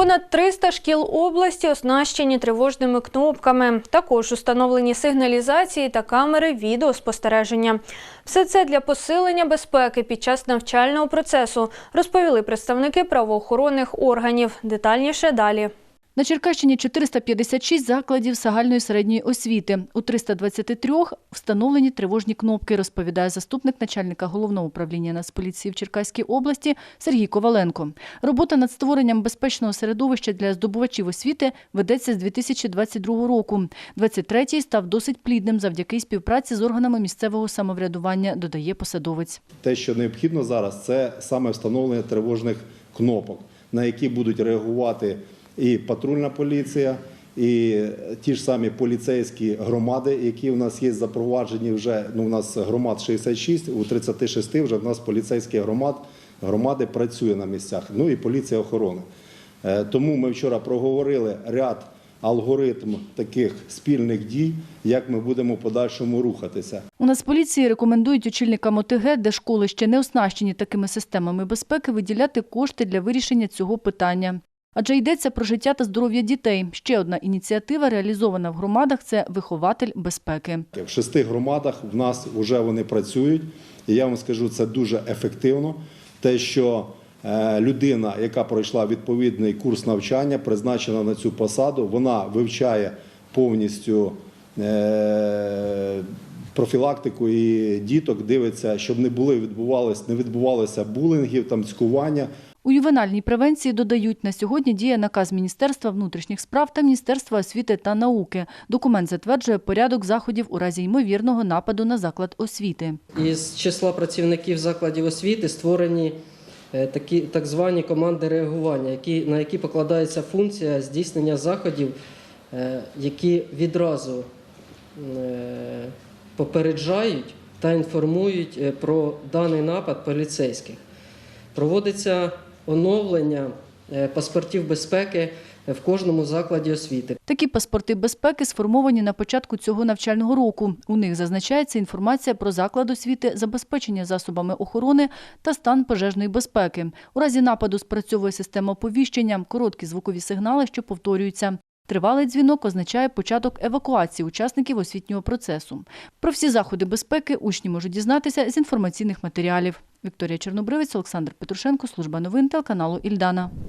Понад 300 шкіл області оснащені тривожними кнопками. Також установлені сигналізації та камери відеоспостереження. Все це для посилення безпеки під час навчального процесу, розповіли представники правоохоронних органів. Детальніше далі. На Черкащині 456 закладів загальної середньої освіти. У 323 встановлені тривожні кнопки, розповідає заступник начальника головного управління Нацполіції в Черкаській області Сергій Коваленко. Робота над створенням безпечного середовища для здобувачів освіти ведеться з 2022 року. 23-й став досить плідним завдяки співпраці з органами місцевого самоврядування, додає посадовець. Те, що необхідно зараз, це саме встановлення тривожних кнопок, на які будуть реагувати і патрульна поліція, і ті ж самі поліцейські громади, які в нас є запроваджені вже. Ну, у нас громад 66, у 36 вже в нас поліцейські громад, громади працює на місцях. Ну і поліція охорони. Е, Тому ми вчора проговорили ряд алгоритм таких спільних дій, як ми будемо в подальшому рухатися. У Нацполіції рекомендують очільникам ОТГ, де школи ще не оснащені такими системами безпеки, виділяти кошти для вирішення цього питання. Адже йдеться про життя та здоров'я дітей. Ще одна ініціатива, реалізована в громадах, це вихователь безпеки. В шести громадах в нас вже вони працюють, і я вам скажу, це дуже ефективно. Те, що е, людина, яка пройшла відповідний курс навчання, призначена на цю посаду, вона вивчає повністю е, профілактику і діток, дивиться, щоб не були відбувалися, не відбувалося булінгів, там цькування. У ювенальній превенції додають, на сьогодні діє наказ Міністерства внутрішніх справ та Міністерства освіти та науки. Документ затверджує порядок заходів у разі ймовірного нападу на заклад освіти. Із числа працівників закладів освіти створені е, такі так звані команди реагування, які, на які покладається функція здійснення заходів, е, які відразу е, попереджають та інформують про даний напад поліцейських. Проводиться оновлення е, паспортів безпеки в кожному закладі освіти. Такі паспорти безпеки сформовані на початку цього навчального року. У них зазначається інформація про заклад освіти, забезпечення засобами охорони та стан пожежної безпеки. У разі нападу спрацьовує система оповіщення, короткі звукові сигнали, що повторюються. Тривалий дзвінок означає початок евакуації учасників освітнього процесу. Про всі заходи безпеки учні можуть дізнатися з інформаційних матеріалів. Вікторія Чорнобривець, Олександр Петрушенко, служба новин телеканалу Ільдана.